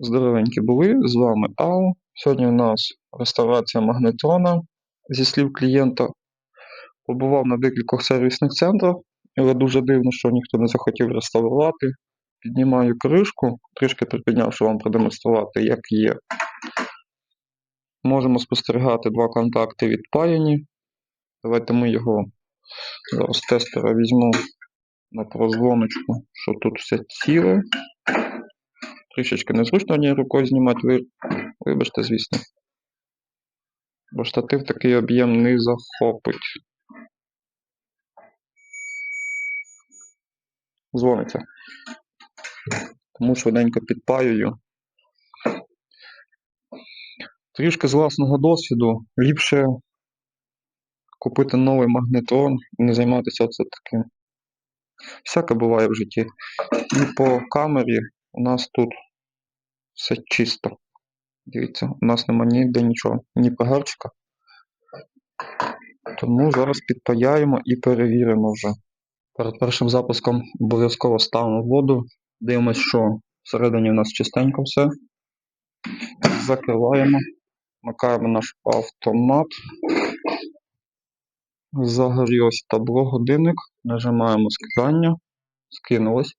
Здоровенькі були, з вами Ау. Сьогодні у нас реставрація магнетрона зі слів клієнта. Побував на декількох сервісних центрах, але дуже дивно, що ніхто не захотів реставрувати. Піднімаю кришку, трішки припіднявши вам продемонструвати, як є. Можемо спостерігати два контакти відпаяні. Давайте ми його зараз тестера візьму на прозвоночку, що тут все ціле. Трішечки незручно однією рукою знімати, ви... вибачте, звісно. Бо штатив такий об'єм не захопить. Дзвониться. Тому швиденько підпаюю. Трішки з власного досвіду ліпше купити новий магнетрон і не займатися оце таким. Всяке буває в житті. І по камері у нас тут все чисто. Дивіться, у нас нема ніде нічого, ні погарчика. Тому зараз підпаяємо і перевіримо вже. Перед першим запуском обов'язково ставимо воду. Дивимось, що всередині у нас чистенько все. Закриваємо, макаємо наш автомат. Загорілось табло годинник. Нажимаємо скидання. Скинулось.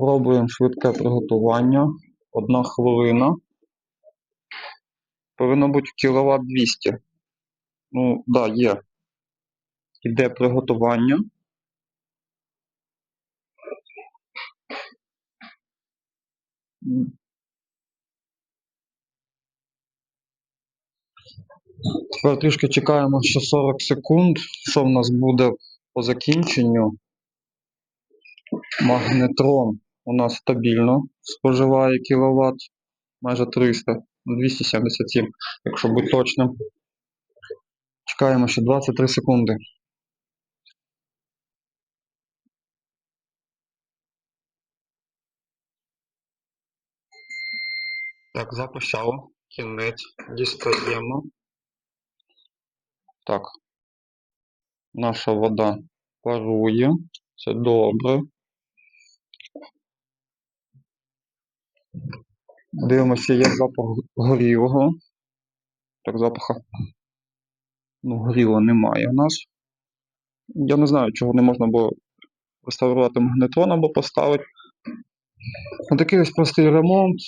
Спробуємо швидке приготування. Одна хвилина. Повинно бути кіловат 200. Ну, да, є. Іде приготування. Тепер трішки чекаємо ще 40 секунд. Що в нас буде по закінченню? Магнетрон у нас стабільно споживає кіловат майже 300, 277, якщо бути точним. Чекаємо ще 23 секунди. Так, записало. Кінець. Дістаємо. Так. Наша вода парує. Це добре. Дивимося, є запах горілого. Так, запаха. Ну, горілого немає у нас. Я не знаю, чого не можна було реставрувати магнетрон або поставити. Отакий такий ось простий ремонт.